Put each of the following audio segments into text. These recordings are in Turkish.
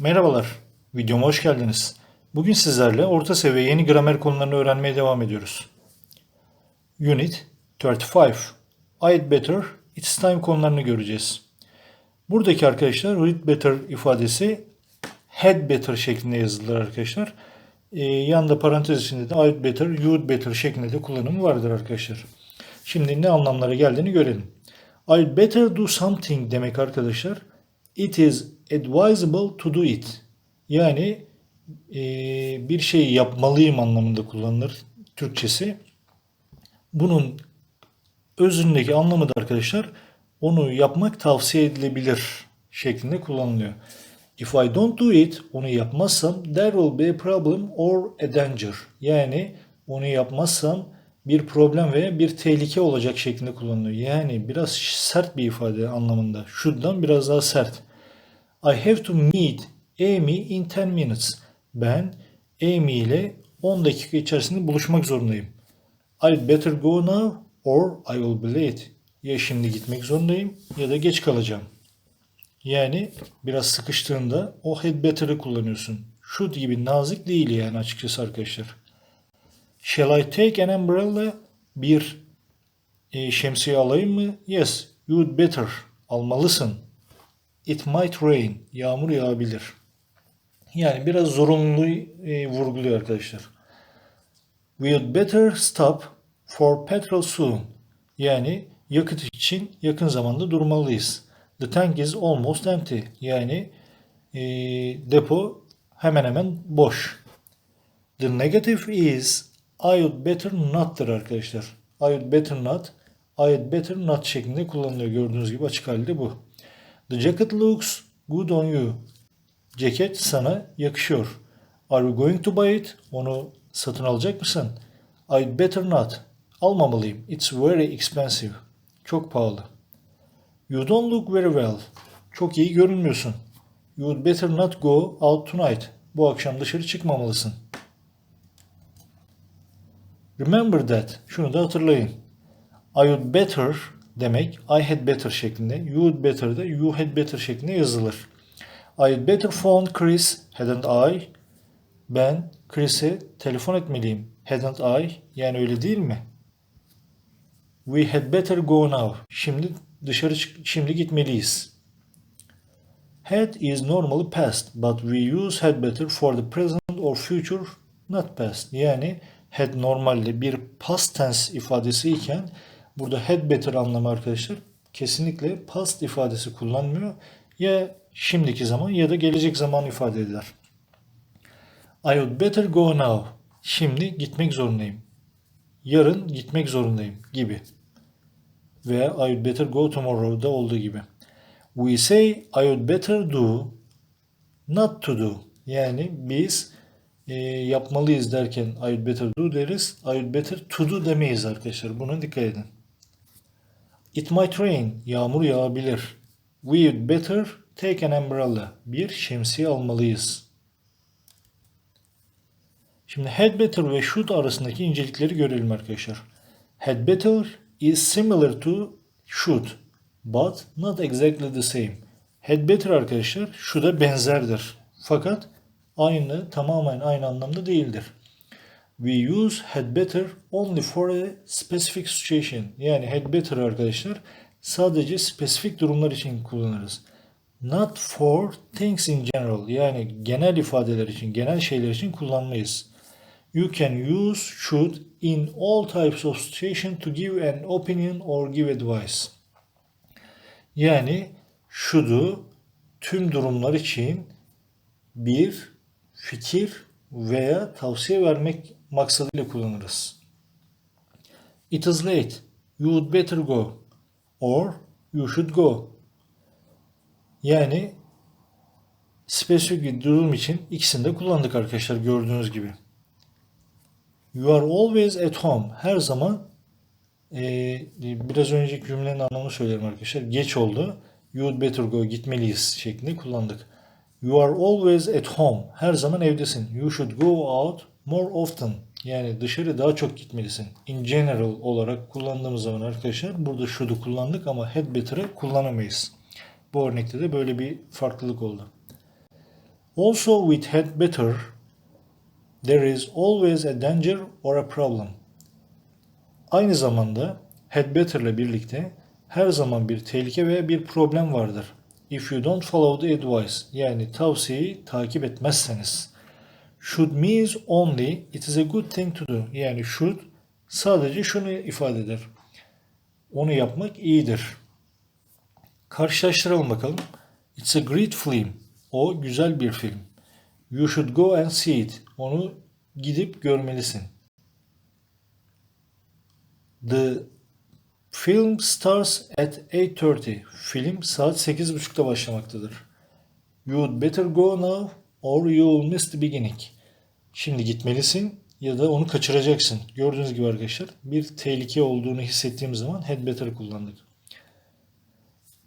Merhabalar, videoma hoş geldiniz. Bugün sizlerle orta seviye yeni gramer konularını öğrenmeye devam ediyoruz. Unit 35 I'd better, it's time konularını göreceğiz. Buradaki arkadaşlar read better ifadesi had better şeklinde yazılır arkadaşlar. Ee, yanında parantez içinde de I'd better, you'd better şeklinde de kullanımı vardır arkadaşlar. Şimdi ne anlamlara geldiğini görelim. I'd better do something demek arkadaşlar. It is advisable to do it. Yani e, bir şey yapmalıyım anlamında kullanılır Türkçesi. Bunun özündeki anlamı da arkadaşlar onu yapmak tavsiye edilebilir şeklinde kullanılıyor. If I don't do it, onu yapmazsam there will be a problem or a danger. Yani onu yapmazsam bir problem veya bir tehlike olacak şeklinde kullanılıyor. Yani biraz sert bir ifade anlamında. Şuradan biraz daha sert. I have to meet Amy in 10 minutes. Ben Amy ile 10 dakika içerisinde buluşmak zorundayım. I'd better go now or I will be late. Ya şimdi gitmek zorundayım ya da geç kalacağım. Yani biraz sıkıştığında o had better'ı kullanıyorsun. Should gibi nazik değil yani açıkçası arkadaşlar. Shall I take an umbrella? Bir e, şemsiye alayım mı? Yes, you'd better. Almalısın. It might rain. Yağmur yağabilir. Yani biraz zorunluluğu e, vurguluyor arkadaşlar. We'd better stop for petrol soon. Yani yakıt için yakın zamanda durmalıyız. The tank is almost empty. Yani e, depo hemen hemen boş. The negative is I would better not'tır arkadaşlar. I would better not, I would better not şeklinde kullanılıyor. Gördüğünüz gibi açık halde bu. The jacket looks good on you. Ceket sana yakışıyor. Are you going to buy it? Onu satın alacak mısın? I'd better not. Almamalıyım. It's very expensive. Çok pahalı. You don't look very well. Çok iyi görünmüyorsun. You'd better not go out tonight. Bu akşam dışarı çıkmamalısın. Remember that. Şunu da hatırlayın. I would better demek I had better şeklinde. You would better de you had better şeklinde yazılır. I had better phone Chris, hadn't I? Ben Chris'e telefon etmeliyim. Hadn't I? Yani öyle değil mi? We had better go now. Şimdi dışarı çık şimdi gitmeliyiz. Had is normally past, but we use had better for the present or future, not past. Yani had normalde bir past tense ifadesi iken burada had better anlamı arkadaşlar kesinlikle past ifadesi kullanmıyor. Ya şimdiki zaman ya da gelecek zaman ifade eder. I would better go now. Şimdi gitmek zorundayım. Yarın gitmek zorundayım gibi. Veya I would better go tomorrow'da olduğu gibi. We say I would better do not to do. Yani biz e, yapmalıyız derken I would better do deriz. I would better to do demeyiz arkadaşlar. Buna dikkat edin. It might rain. Yağmur yağabilir. We would better take an umbrella. Bir şemsiye almalıyız. Şimdi had better ve should arasındaki incelikleri görelim arkadaşlar. Had better is similar to should but not exactly the same. Had better arkadaşlar should'a benzerdir. Fakat aynı tamamen aynı anlamda değildir. We use had better only for a specific situation. Yani had better arkadaşlar sadece spesifik durumlar için kullanırız. Not for things in general. Yani genel ifadeler için, genel şeyler için kullanmayız. You can use should in all types of situation to give an opinion or give advice. Yani should'u tüm durumlar için bir fikir veya tavsiye vermek maksadıyla kullanırız. It is late. You would better go. Or you should go. Yani spesifik durum için ikisini de kullandık arkadaşlar gördüğünüz gibi. You are always at home. Her zaman e, biraz önceki cümlenin anlamını söylerim arkadaşlar. Geç oldu. You would better go. Gitmeliyiz şeklinde kullandık. You are always at home. Her zaman evdesin. You should go out more often. Yani dışarı daha çok gitmelisin. In general olarak kullandığımız zaman arkadaşlar burada should'u kullandık ama had better'ı kullanamayız. Bu örnekte de böyle bir farklılık oldu. Also with had better there is always a danger or a problem. Aynı zamanda had better ile birlikte her zaman bir tehlike veya bir problem vardır. If you don't follow the advice yani tavsiyeyi takip etmezseniz. Should means only it is a good thing to do. Yani should sadece şunu ifade eder. Onu yapmak iyidir. Karşılaştıralım bakalım. It's a great film. O güzel bir film. You should go and see it. Onu gidip görmelisin. The film starts at 8.30. Film saat 8.30'da başlamaktadır. You'd better go now or you'll miss the beginning. Şimdi gitmelisin ya da onu kaçıracaksın. Gördüğünüz gibi arkadaşlar bir tehlike olduğunu hissettiğim zaman had better kullandık.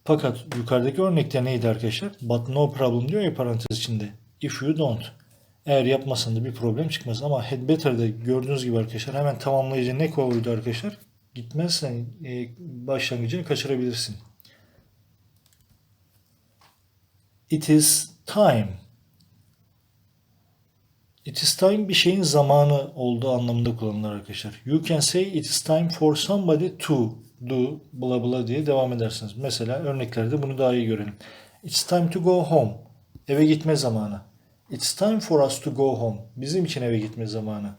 Fakat yukarıdaki örnekte neydi arkadaşlar? But no problem diyor ya parantez içinde. If you don't. Eğer yapmasan da bir problem çıkmaz. Ama had better'da gördüğünüz gibi arkadaşlar hemen tamamlayıcı ne koydu arkadaşlar? Gitmezsen e, başlangıcını kaçırabilirsin. It is time. It is time bir şeyin zamanı olduğu anlamında kullanılır arkadaşlar. You can say it is time for somebody to do bla bla diye devam edersiniz. Mesela örneklerde bunu daha iyi görelim. It's time to go home. Eve gitme zamanı. It's time for us to go home. Bizim için eve gitme zamanı.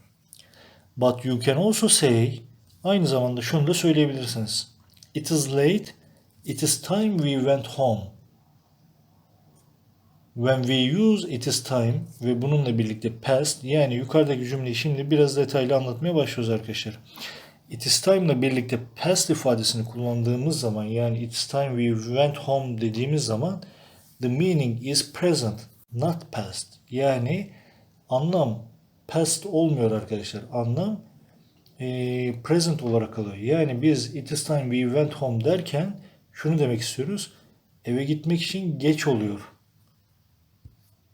But you can also say aynı zamanda şunu da söyleyebilirsiniz. It is late. It is time we went home. When we use it is time ve bununla birlikte past yani yukarıdaki cümleyi şimdi biraz detaylı anlatmaya başlıyoruz arkadaşlar. It is time ile birlikte past ifadesini kullandığımız zaman yani it is time we went home dediğimiz zaman the meaning is present not past. Yani anlam past olmuyor arkadaşlar. Anlam e, present olarak kalıyor. Yani biz it is time we went home derken şunu demek istiyoruz. Eve gitmek için geç oluyor.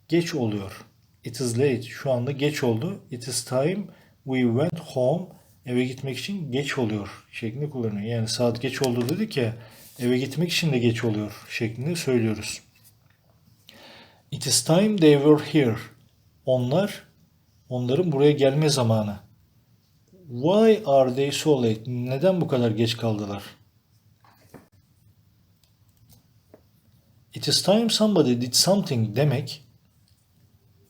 Geç oluyor. It is late. Şu anda geç oldu. It is time we went home. Eve gitmek için geç oluyor şeklinde kullanıyor. Yani saat geç oldu dedik ya eve gitmek için de geç oluyor şeklinde söylüyoruz. It is time they were here. Onlar, onların buraya gelme zamanı. Why are they so late? Neden bu kadar geç kaldılar? It is time somebody did something demek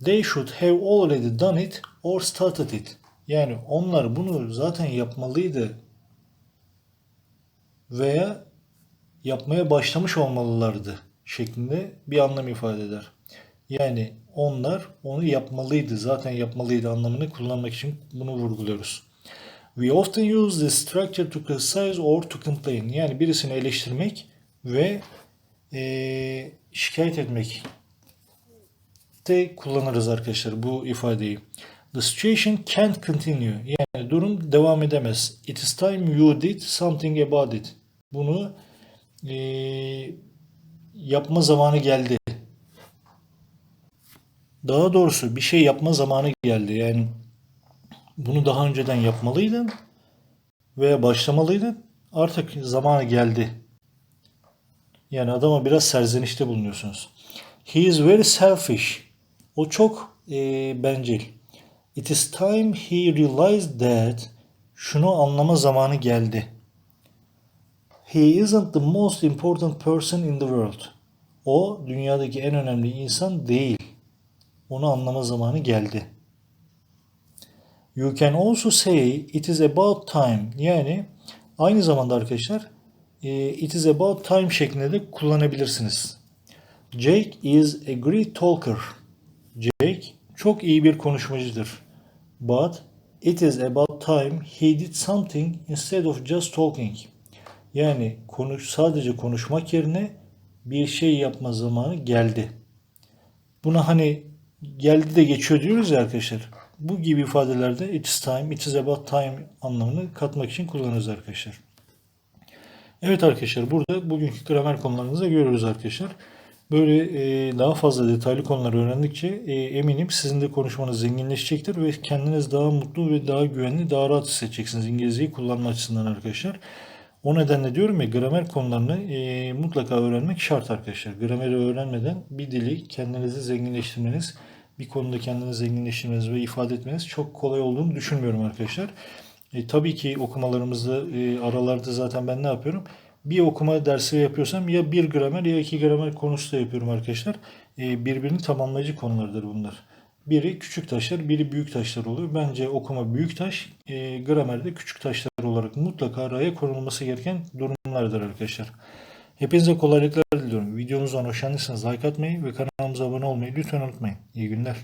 they should have already done it or started it. Yani onlar bunu zaten yapmalıydı veya yapmaya başlamış olmalılardı şeklinde bir anlam ifade eder. Yani onlar onu yapmalıydı, zaten yapmalıydı anlamını kullanmak için bunu vurguluyoruz. We often use this structure to criticize or to complain. Yani birisini eleştirmek ve e, şikayet etmek de kullanırız arkadaşlar bu ifadeyi. The situation can't continue. Yani durum devam edemez. It is time you did something about it. Bunu e, yapma zamanı geldi. Daha doğrusu bir şey yapma zamanı geldi. Yani bunu daha önceden yapmalıydın veya başlamalıydın. Artık zamanı geldi. Yani adama biraz serzenişte bulunuyorsunuz. He is very selfish. O çok e, bencil. It is time he realized that şunu anlama zamanı geldi. He isn't the most important person in the world. O dünyadaki en önemli insan değil. Onu anlama zamanı geldi. You can also say it is about time. Yani aynı zamanda arkadaşlar e, it is about time şeklinde de kullanabilirsiniz. Jake is a great talker. Jake çok iyi bir konuşmacıdır. But it is about time he did something instead of just talking. Yani konuş sadece konuşmak yerine bir şey yapma zamanı geldi. Buna hani geldi de geçiyor diyoruz ya arkadaşlar. Bu gibi ifadelerde it's time, it is about time anlamını katmak için kullanırız arkadaşlar. Evet arkadaşlar burada bugünkü gramer konularımızı görüyoruz arkadaşlar. Böyle e, daha fazla detaylı konuları öğrendikçe e, eminim sizin de konuşmanız zenginleşecektir ve kendiniz daha mutlu ve daha güvenli, daha rahat hissedeceksiniz İngilizceyi kullanma açısından arkadaşlar. O nedenle diyorum ya gramer konularını e, mutlaka öğrenmek şart arkadaşlar. Grameri öğrenmeden bir dili kendinizi zenginleştirmeniz, bir konuda kendinizi zenginleştirmeniz ve ifade etmeniz çok kolay olduğunu düşünmüyorum arkadaşlar. E, tabii ki okumalarımızda e, aralarda zaten ben ne yapıyorum? Bir okuma dersi yapıyorsam ya bir gramer ya iki gramer konusu da yapıyorum arkadaşlar. E, birbirini tamamlayıcı konulardır bunlar. Biri küçük taşlar, biri büyük taşlar oluyor. Bence okuma büyük taş, e, gramerde küçük taşlar olarak mutlaka araya konulması gereken durumlardır arkadaşlar. Hepinize kolaylıklar diliyorum. Videomuzdan hoşlandıysanız like atmayı ve kanalımıza abone olmayı lütfen unutmayın. İyi günler.